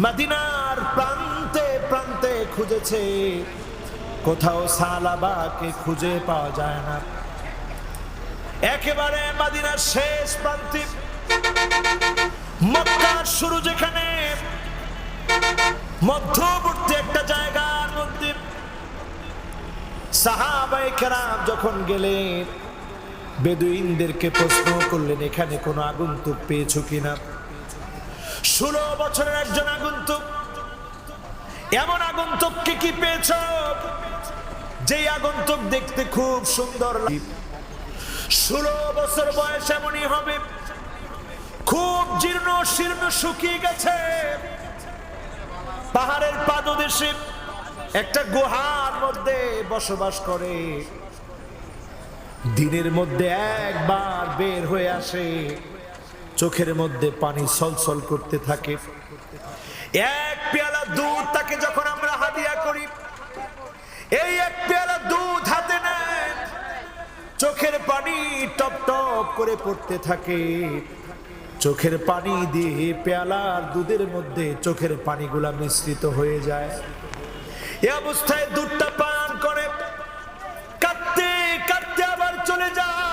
মাদিনার প্রান্তে প্রান্তে খুঁজেছে। কোথাও সালাবাকে খুঁজে পাওয়া যায় না। একেবারে মাদিনার শেষ প্রান্তে। মক্কার শুরু যেখানে। মধ্যবর্তী একটা জায়গার মধ্যে। সাহাবাই কেরাম যখন গেলেন, বেদুইনদেরকে প্রশ্ন করলেন, এখানে কোনো আগন্তুক পেয়েছ কিনা? ষোলো বছরের একজন আগন্তুক। এমন আগন্তুককে কি পেয়েছ? যে আগন্তুক দেখতে খুব সুন্দর ষোলো বছর বয়স এমনই হবে। খুব জীর্ণ, শীর্ণ, শুকিয়ে গেছে। পাহাড়ের পাদদেশে একটা গুহার মধ্যে বসবাস করে। দিনের মধ্যে একবার বের হয়ে আসে। চোখের মধ্যে পানি সলসল করতে থাকে। এক পেয়ালা দুধ তাকে যখন আমরা হাদিয়া করি, এই এক পেয়ালা দুধ হাতে নেন চোখের পানি টপ টপ করে পড়তে থাকে। চোখের পানি দিয়ে পেয়ালার দুধের মধ্যে চোখের পানিগুলা মিশ্রিত হয়ে যায়। এ অবস্থায় দুধটা পান করে, কাঁদতে কাঁদতে আবার চলে যায়।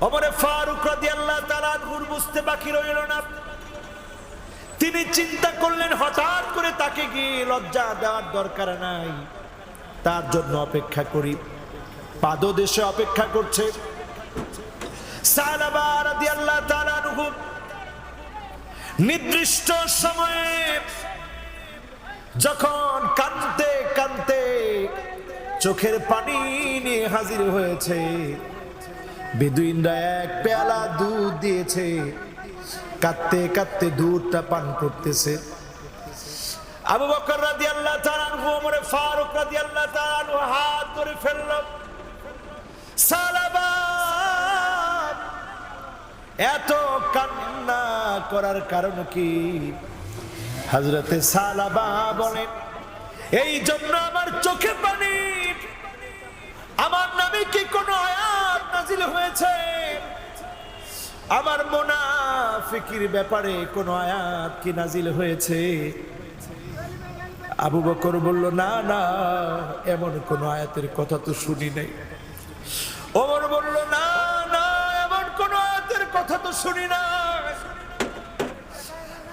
অমরে ফারুক বুঝতে বাকি রইল না। তিনি চিন্তা করলেন, হঠাৎ করে তাকে গিয়ে লজ্জা দেওয়ার দরকার নাই। তার জন্য অপেক্ষা করি। পাদদেশে অপেক্ষা করছে। নির্দিষ্ট সময়ে যখন কানতে কানতে চোখের পানি নিয়ে হাজির হয়েছে বেদুইনরা এক পেয়ালা দুধ দিয়েছে। কাঁদতে কাঁদতে দুধটা পান করতেছে। আবু বকর তাআলা আনহু, ওমর ফারুক তাআলা আনহু হাত ধরে ফেলল। এত কান্না করার কারণ কি? হজরতে সালাবা বলেন এই জন্য আমার চোখে পানি। আমার নামে কি কোনো আয়াত নাজিল হয়েছে। আমার মোনাফিকির ব্যাপারে কোনো আয়াত কি নাজিল হয়েছে? আবু বকর বলল, না না, এমন কোন আয়াতের কথা তো শুনি নাই। ওমর বলল, না না, এমন কোন আয়াতের কথা তো শুনি না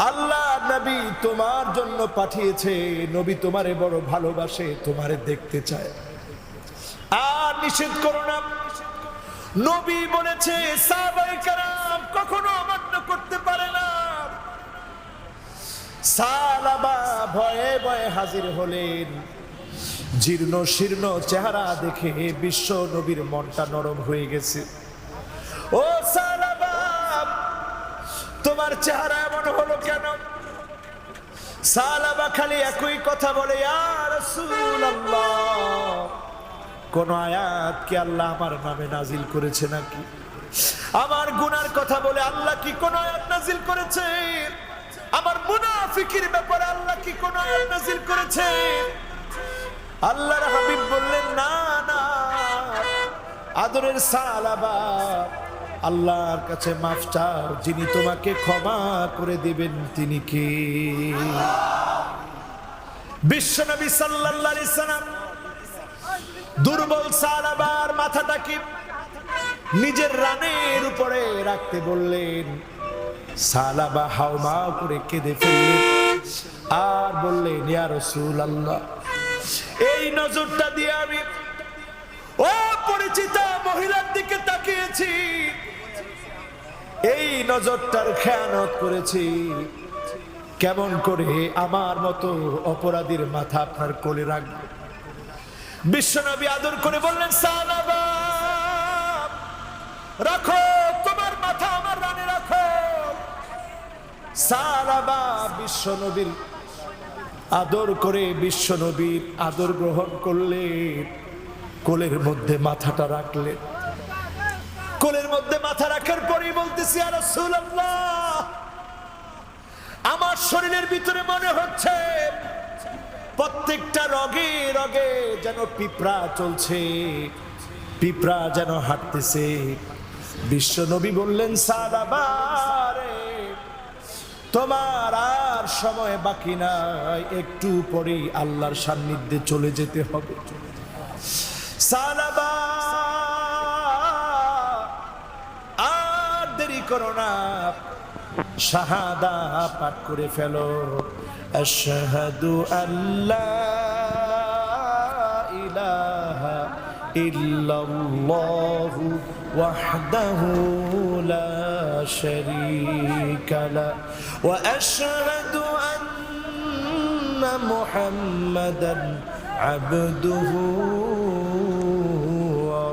আল্লাহ নবী তোমার জন্য পাঠিয়েছে, নবী তোমারে বড় ভালোবাসে, তোমারে দেখতে চায়। আর নিষেধ করো না। নবী বলেছে সাহাবায়ে কেরাম কখনো অমান্য করতে পারে না। সালাবা ভয়ে ভয়ে হাজির হলেন। জীর্ণ শীর্ণ চেহারা দেখে বিশ্ব নবীর মনটা নরম হয়ে গেছে। ও সালাবা তোমার চেহারা এমন হলো কেন? সালাবা খালি একই কথা বলে আর কোন আয়াত কি আল্লাহ আমার নামে নাজিল করেছে নাকি? আমার গুনার কথা বলে আল্লাহ কি কোন আয়াত নাজিল করেছে? আমার মুনাফিকির ব্যাপারে আল্লাহ কি কোন আয়াত নাজিল করেছে? আল্লাহর হাবিব বললেন, না না, আদরের সালাবা আল্লাহর কাছে মাফ চাও, যিনি তোমাকে ক্ষমা করে দিবেন তিনি কে? বিশ্বনবী সাল্লাল্লাহু আলাইহি সাল্লাম দুর্বল সালাবার মাথাটাকে নিজের রানের উপরে রাখতে বললেন সালাবা হাওমা করে কেঁদে ফেললেন আর বললেন রসুল আল্লাহ এই নজরটা দিয়ে আমি ও পরিচিতা মহিলার দিকে তাকিয়েছি। এই নজরটার খেয়ানত করেছি। কেমন করে আমার মতো অপরাধীর মাথা আপনার কোলে রাখবে? বিশ্বনবী আদর করে বললেন রাখো, তোমার মাথা আমার রানে রাখো। সালাবা বিশ্বনবীর আদর করে বিশ্বনবীর আদর গ্রহণ করলে কোলের মধ্যে মাথাটা রাখলে কোলের মধ্যে মাথা রাখার পরেই বলতেছি আর আমার শরীরের ভিতরে মনে হচ্ছে প্রত্যেকটা রগে রগে যেন পিঁপড়া চলছে, পিঁপড়া যেন হাঁটতেছে। বিশ্ব নবী বললেন সালাবারে তোমার আর সময় বাকি নাই, একটু পরেই আল্লাহর সান্নিধ্যে চলে যেতে হবে। সালাবা আর দেরি করো না। শাহাদা পাঠ করে ফেলো। আশহাদু আল্লাহ ইলাহা ইল্লাল্লাহু ওয়াহদাহু লা শারীকা লা। ওয়া আশহাদু আন্না মুহাম্মাদান আবদুহু ওয়া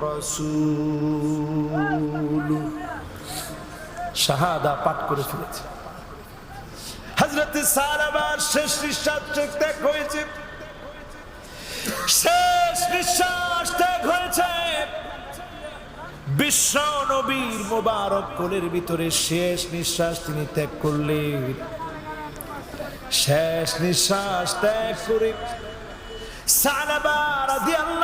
শাহাদা পাঠ করে ফেলেছে। হজরত সারাবার শেষ নিঃশ্বাস ত্যাগ হয়েছে। শেষ নিঃশ্বাস ত্যাগ হয়েছে। বিশ্ব নবীর মোবারক কোলের ভিতরে শেষ নিঃশ্বাস তিনি ত্যাগ করলেন। শেষ নিঃশ্বাস ত্যাগ করে সালাবা রাদিয়াল্লাহু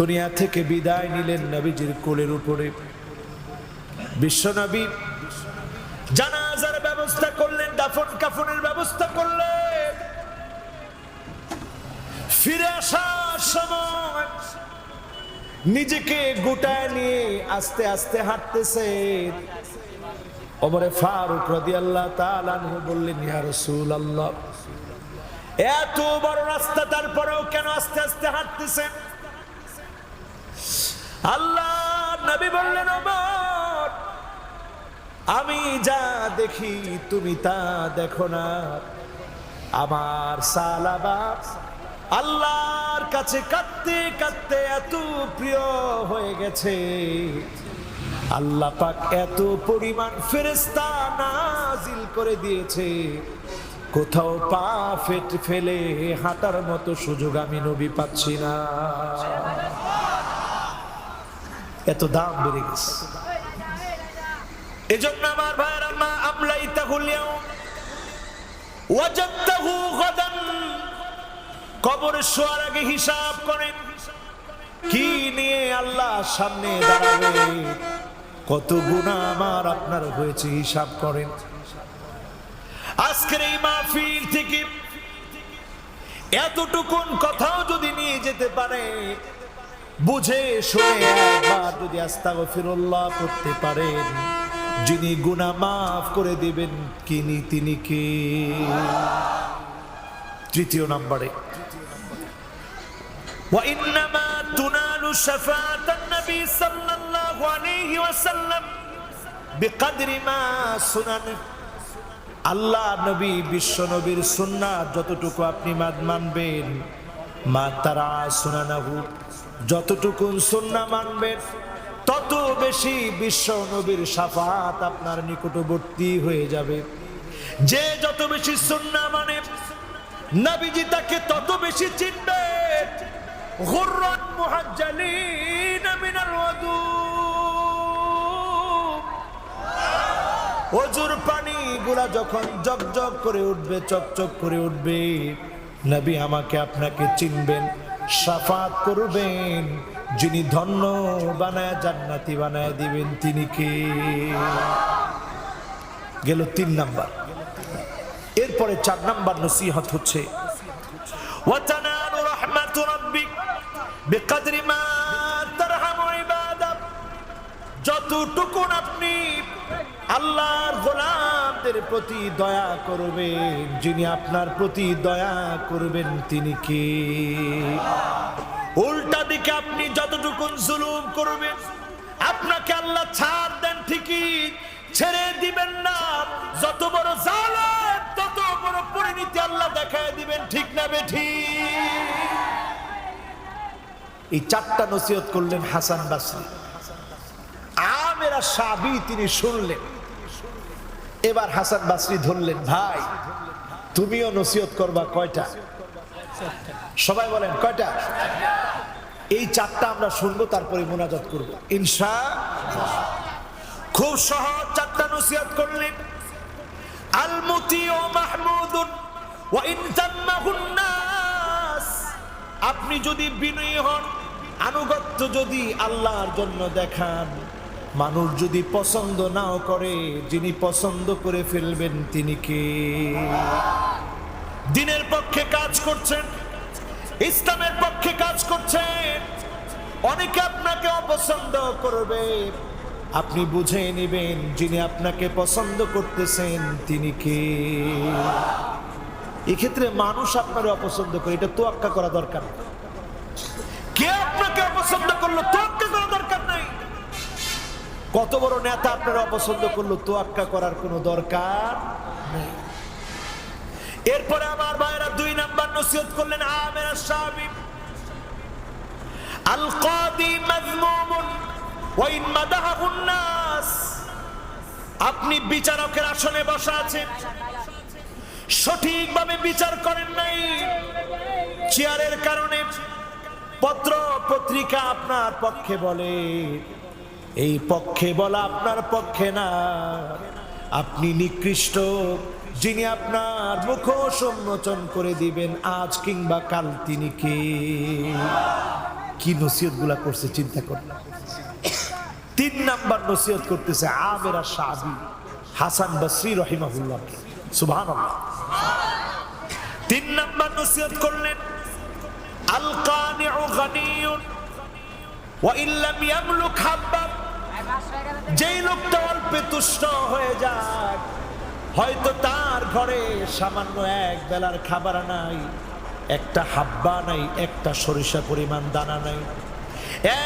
দুনিয়া থেকে বিদায় নিলেন নবীজির কোলের উপরে। বিশ্বনবী জানাজার ব্যবস্থা করলেন, দাফন কাফনের ব্যবস্থা করলেন। ফিরে আসার সময় নিজেকে গোটায় নিয়ে আস্তে আস্তে হাঁটতেছে। ওমরে ফারুক রাদিয়াল্লাহু তাআলা আনহু বললেন, ইয়া রাসূলুল্লাহ, এত বড় রাস্তা তারপরেও কেন আস্তে আস্তে হাঁটতেছেন? আল্লাহ নবী বললেন আমি যা দেখি তুমি তা দেখো না। আমার সালাবা আল্লাহর কাছে কাঁদতে কাঁদতে এত প্রিয় হয়ে গেছে। আল্লাহ পাক এত পরিমাণ ফেরেস্তা নাজিল করে দিয়েছে। কোথাও পা ফেট ফেলে হাঁটার মতো সুযোগ আমি নবী পাচ্ছি না। এত দাম বেড়ে গেছে। এজন্য আমার ভাইয়ের আম্মা আমলাই গাদান। কবরে শোয়ার আগে হিসাব করেন, কি নিয়ে আল্লাহ সামনে দাঁড়াবে? কত গুণা আমার আপনার হয়েছে, হিসাব করেন। আজকের এই মাহফিল থেকে এতটুকুন কথাও যদি নিয়ে যেতে পারে বুঝে শুনে একবার যদি আস্তাগফিরুল্লাহ করতে পারেন যিনি গুনাহ মাফ করে দিবেন কিনি তিনি কে তৃতীয় নম্বরে وإنما تنال شفاعة النبي صلى الله عليه وسلم بقدر ما سنن আল্লাহ নবী বিশ্ব নবীর সুন্নাত যতটুকু আপনি মাদ- মানবেন মা তারা সুনানাহু যতটুকু সুন্না মানবেন, তত বেশি বিশ্ব নবীর সাফাত আপনার নিকটবর্তী হয়ে যাবে। যে যত বেশি সুন্না মানে নবীজি তাকে তত বেশি চিনবে। গুররান মুহাজ্জালিন মিনাল ওয়াদু অজুর পানি গুলা যখন জগ জগ করে উঠবে, চকচক করে উঠবে, নবী আমাকে আপনাকে চিনবেন। সাফাত করবেন। যিনি ধন্য বানায় জান্নাতি বানায় দিবেন, তিনি কে? গেল তিন নাম্বার। এরপরে চার নাম্বার নসিহত হচ্ছে যতটুকুন আপনি আল্লাহ গোলামদের প্রতি দয়া করবেন। যিনি আপনার প্রতি দয়া করবেন, তিনি কে? উল্টা দিকে আপনি যতটুকুন জুলুম করবেন, আপনাকে আল্লাহ ছাড় দেন ঠিকই, ছেড়ে দিবেন না। যত বড় জালেম, তত বড় পরিণতি আল্লাহ দেখায় দিবেন, ঠিক না বেঠি? এই চারটা নসিহত করলেন হাসান বাসরি। আমেরা সাবি তিনি শুনলেন। এবার হাসান বাসরি ধরলেন, ভাই, তুমিও নসিহত করবা কয়টা? সবাই বলেন, কয়টা? এই চারটা আমরা শুনব, তারপরে মোনাজাত করব। ইনশা খুব সহজ চারটা নসিহত করলেন। আলমতি ও মাহমুদুন আপনি যদি বিনয়ী হন, আনুগত্য যদি আল্লাহর জন্য দেখান। মানুষ যদি পছন্দ নাও করে, যিনি পছন্দ করে ফেলবেন তিনি কে? দিনের পক্ষে কাজ করছেন, ইসলামের পক্ষে কাজ করছেন, অনেকে আপনাকে অপছন্দ করবে। আপনি বুঝে নেবেন যিনি আপনাকে পছন্দ করতেছেন তিনি কে। এক্ষেত্রে মানুষ আপনার অপছন্দ করে, এটা তোয়াক্কা করা দরকার। কে আপনাকে অপছন্দ করল, তোয়াক্কা করা কত বড় নেতা আপনারা অপছন্দ করল? তোয়াক্কা করার কোনো দরকার নেই। এরপরে আমার ভাইরা দুই নাম্বার নসিহত করলেন আমেরা সাহাবী আল কাদি মাজমুমুন ওয়া ইন মাদাহাহু নাস। আপনি বিচারকের আসনে বসা আছেন। সঠিকভাবে বিচার করেন নাই। চেয়ারের কারণে পত্র পত্রিকা আপনার পক্ষে বলে। এই পক্ষে বলা আপনার পক্ষে না। আপনি নিকৃষ্ট, যিনি আপনার মুখ সম্মোচন করে দিবেন, আজ কিংবা কাল তিনি কে? কি নসিহতগুলা করছে, চিন্তা করুন। তিন নাম্বার নসিহত করতেছে আমেরা সাবি হাসান বসরি রহিমাহুল্লাহ সুবহান তিন নাম্বার নসিহত করলেন আল কানিউ গানিয়ুন, ওয়া ইল্লাম ইয়ামলুক হাব্বা যেই লোকটা অল্পে তুষ্ট হয়ে যাক, হয়তো তার ঘরে সামান্য এক বেলার খাবার নাই, একটা হাব্বা নাই, একটা সরিষা পরিমাণ দানা নাই,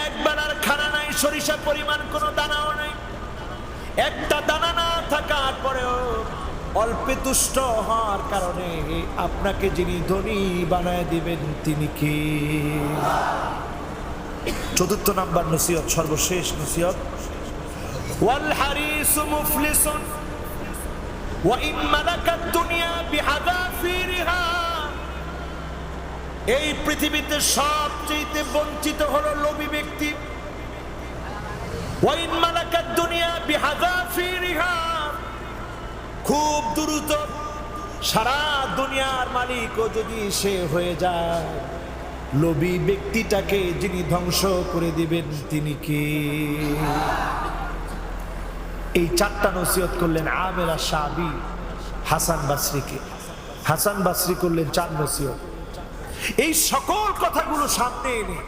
এক বেলার খানা নাই, সরিষা পরিমাণ কোনো দানাও নাই। একটা দানা না থাকার পরেও অল্পে তুষ্ট হওয়ার কারণে আপনাকে যিনি ধনী বানায় দিবেন, তিনি কি? চতুর্থ নাম্বার নসিহত, সর্বশেষ নসিহত। মুফলিসুন ওয়া ইন মালাকাত দুনিয়া বিহাদাফিরিহা এই পৃথিবীতে সবচেয়ে বঞ্চিত হলো লোভী ব্যক্তি। ওয়াইন মালাকাত দুনিয়া বিহাদাফিরিহা। খুব দ্রুত সারা দুনিয়ার মালিকও যদি সে হয়ে যায়, লোভী ব্যক্তিটাকে যিনি ধ্বংস করে দিবেন তিনি কে? এই চারটা নসিহত করলেন আমেরা সাবি, হাসান বাসরিকে। হাসান বাসরি করলেন চার নসিহত। এই সকল কথাগুলো সামনে এনে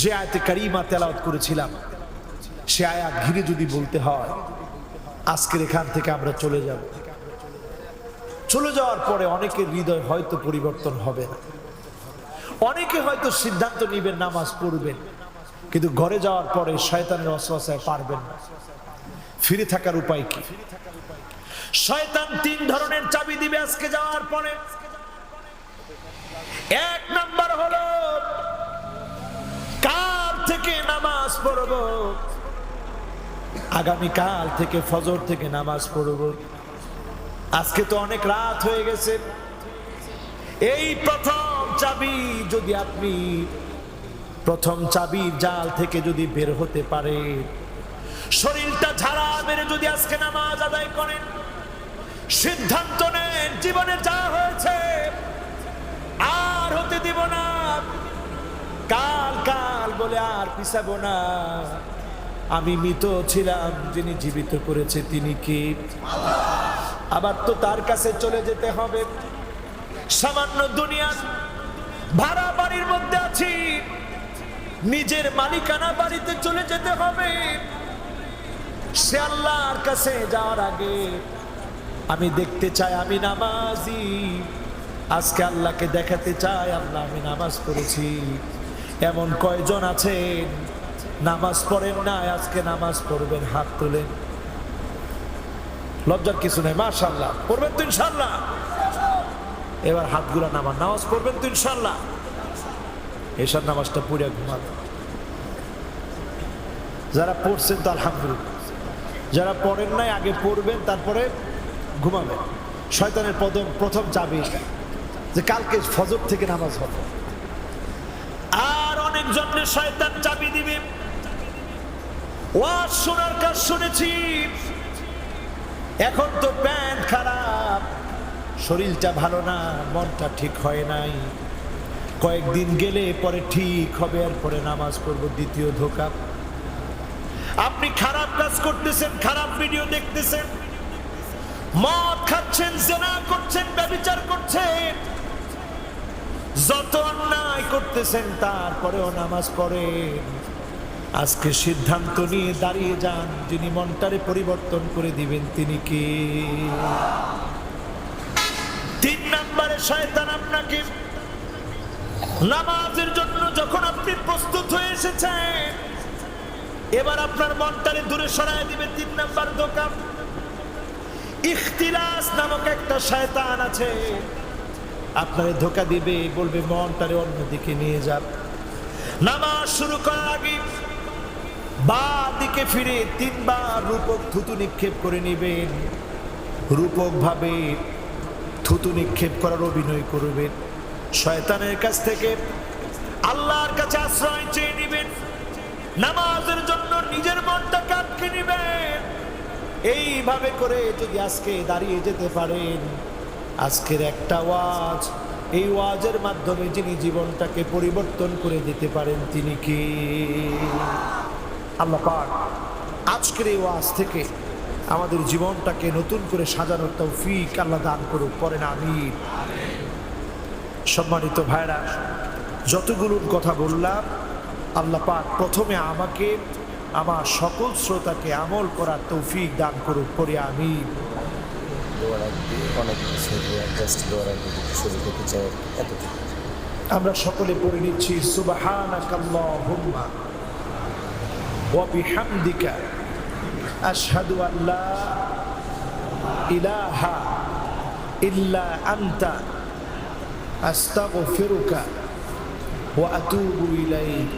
যে আয়তে কারিমা তেলাওয়াত করেছিলাম, সে আয়াত ঘিরে যদি বলতে হয়, আজকের এখান থেকে আমরা চলে যাব। চলে যাওয়ার পরে অনেকের হৃদয় হয়তো পরিবর্তন হবে না। অনেকে হয়তো সিদ্ধান্ত নিবেন, নামাজ পড়বেন, কিন্তু ঘরে যাওয়ার পরে শয়তানের অসহায় পারবেন না। ফিরে থাকার উপায় কি? শয়তান তিন ধরনের চাবি দিবে আজকে যাওয়ার পরে। এক নাম্বার হলো, কাল থেকে নামাজ পড়ব। আগামী কাল থেকে ফজর থেকে নামাজ পড়ব। আজকে তো অনেক রাত হয়ে গেছে। এই প্রথম চাবি যদি আপনি প্রথম চাবির জাল থেকে যদি বের হতে পারে শরীরটা ঝাড়া মেরে যদি আজকে নামাজ আদায় করেন, সিদ্ধান্ত নেন, জীবনে যা হয়েছে, আর হতে দিব না। কাল কাল বলে আর পিছাবো না। আমি মৃত ছিলাম, যিনি জীবিত করেছে তিনি কি? আবার তো তার কাছে চলে যেতে হবে। সামান্য দুনিয়া, ভাড়া বাড়ির মধ্যে আছি। নিজের মালিকানা বাড়িতে চলে যেতে হবে। সে আল্লাহর কাছে যাওয়ার আগে আমি দেখতে চাই আমি নামাজি। আজকে আল্লাহকে দেখাতে চাই আল্লাহ আমি নামাজ পড়েছি। এমন কয়জন আছেন? নামাজ পড়েন না আজকে নামাজ পড়বেন, হাত তোলেন। লজ্জার কিছু নেই মাশাল্লাহ পড়বেন তো ইনশাল্লাহ এবার হাতগুলা নামান নামাজ পড়বেন তো ইনশাল্লাহ এসব নামাজটা পুরে ঘুমাবেন। যারা পড়ছেন তো আলহামদুলিল্লাহ। যারা পড়েন নাই, আগে পড়বেন, তারপরে ঘুমাবেন। শয়তানের প্রথম প্রথম চাবি। যে কালকে ফজর থেকে নামাজ হবে। আর অনেক জনের শয়তান চাবি দিবে। ওয়াজ শোনার কাজ শুনেছি। এখন তো প্যান্ট খারাপ। শরীরটা ভালো না, মনটা ঠিক হয় নাই। কয়েকদিন গেলে পরে ঠিক হবে আর পরে নামাজ পড়ব, দ্বিতীয় ধোকা। আপনি খারাপ কাজ করতেছেন, খারাপ ভিডিও দেখতেছেন। মদ খাচ্ছেন, জেনা করছেন, ব্যবচার করছেন। যত অন্যায় করতেছেন, তারপরেও নামাজ পড়েন। আজকে সিদ্ধান্ত নিয়ে দাঁড়িয়ে যান, যিনি মনটারে পরিবর্তন করে দিবেন, তিনি কি? তিন নম্বরে শয়তান আপনাকে নামাজের জন্য যখন আপনি প্রস্তুত হয়ে এসেছেন এবার আপনার মনটারে দূরে সরায় দিবে তিন নাম্বার দোকান। ইখতিলাস নামক একটা শয়তান আছে। আপনারে ধোকা দিবে, বলবে, মনটারে অন্যদিকে নিয়ে যান। নামাজ শুরু করার আগে বা দিকে ফিরে তিনবার রূপক থুতু নিক্ষেপ করে নেবেন। রূপক ভাবে থুতু নিক্ষেপ করার অভিনয় করবেন। শয়তানের কাছ থেকে আল্লাহর কাছে আশ্রয় চেয়ে নেবেন। নামাজের জন্য নিজের মনটাকে আটকে নেবেন। এইভাবে করে যদি আজকে দাঁড়িয়ে যেতে পারেন, আজকের একটা ওয়াজ, এই ওয়াজের মাধ্যমে যিনি জীবনটাকে পরিবর্তন করে দিতে পারেন, তিনি কি? আল্লাহ পাক আজকের এই ওয়াজ থেকে আমাদের জীবনটাকে নতুন করে সাজানোর তৌফিক আল্লাহ দান করুক পরেন আমি সম্মানিত ভাইরা যতগুলোর কথা বললাম আল্লাহ পাক প্রথমে আমাকে আমার সকল শ্রোতাকে আমল করার তৌফিক দান করুক করে আমি আমরা সকলে পড়ে নিচ্ছি সুবহানাকাল্লাহুম্মা ওয়া বিহামদিকা আশহাদু আন লা ইলাহা ইল্লা আনতা আস্তাগফিরুকা ওয়া আতুবু ইলাইক।